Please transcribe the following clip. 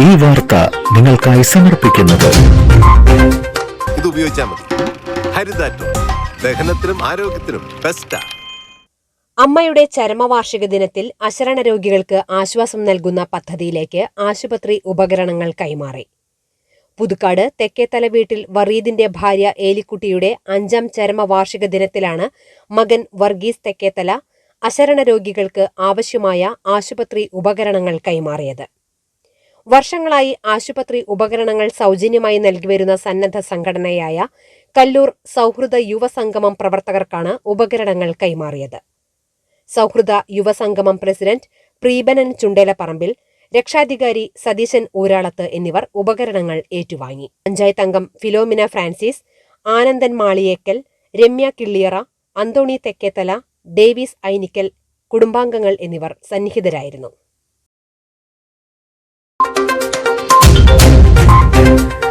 ഈ വാർത്ത നിങ്ങൾക്കായി സമർപ്പിക്കുന്നത്. ഇത് ഉപയോഗിച്ചാൽ മതി. ഹരിതാറ്റോ. ദഹനത്തിനും ആരോഗ്യത്തിനും ബെസ്റ്റാ അമ്മയുടെ ചരമവാർഷിക ദിനത്തിൽ അശരണ രോഗികൾക്ക് ആശ്വാസം നൽകുന്ന പദ്ധതിയിലേക്ക് ആശുപത്രി ഉപകരണങ്ങൾ കൈമാറി. പുതുക്കാട് തെക്കേത്തല വീട്ടിൽ വറീദിന്റെ ഭാര്യ ഏലിക്കുട്ടിയുടെ അഞ്ചാം ചരമവാർഷിക ദിനത്തിലാണ് മകൻ വർഗീസ് തെക്കേത്തല അശരണ രോഗികൾക്ക് ആവശ്യമായ ആശുപത്രി ഉപകരണങ്ങൾ കൈമാറിയത്. വർഷങ്ങളായി ആശുപത്രി ഉപകരണങ്ങൾ സൗജന്യമായി നൽകിവരുന്ന സന്നദ്ധ സംഘടനയായ കല്ലൂർ സൗഹൃദ യുവസംഗമം പ്രവർത്തകർക്കാണ് ഉപകരണങ്ങൾ കൈമാറിയത്. സൗഹൃദ യുവസംഗമം പ്രസിഡന്റ് പ്രീബനൻ ചുണ്ടേലപ്പറമ്പിൽ രക്ഷാധികാരി സതീശൻ ഊരാളത്ത് എന്നിവർ ഉപകരണങ്ങൾ ഏറ്റുവാങ്ങി. പഞ്ചായത്ത് അംഗം ഫിലോമിന ഫ്രാൻസിസ് ആനന്ദൻ മാളിയേക്കൽ രമ്യ കിള്ളിയറ അന്തോണി തെക്കേത്തല ഡേവിസ് ഐനിക്കൽ കുടുംബാംഗങ്ങൾ എന്നിവർ സന്നിഹിതരായിരുന്നു.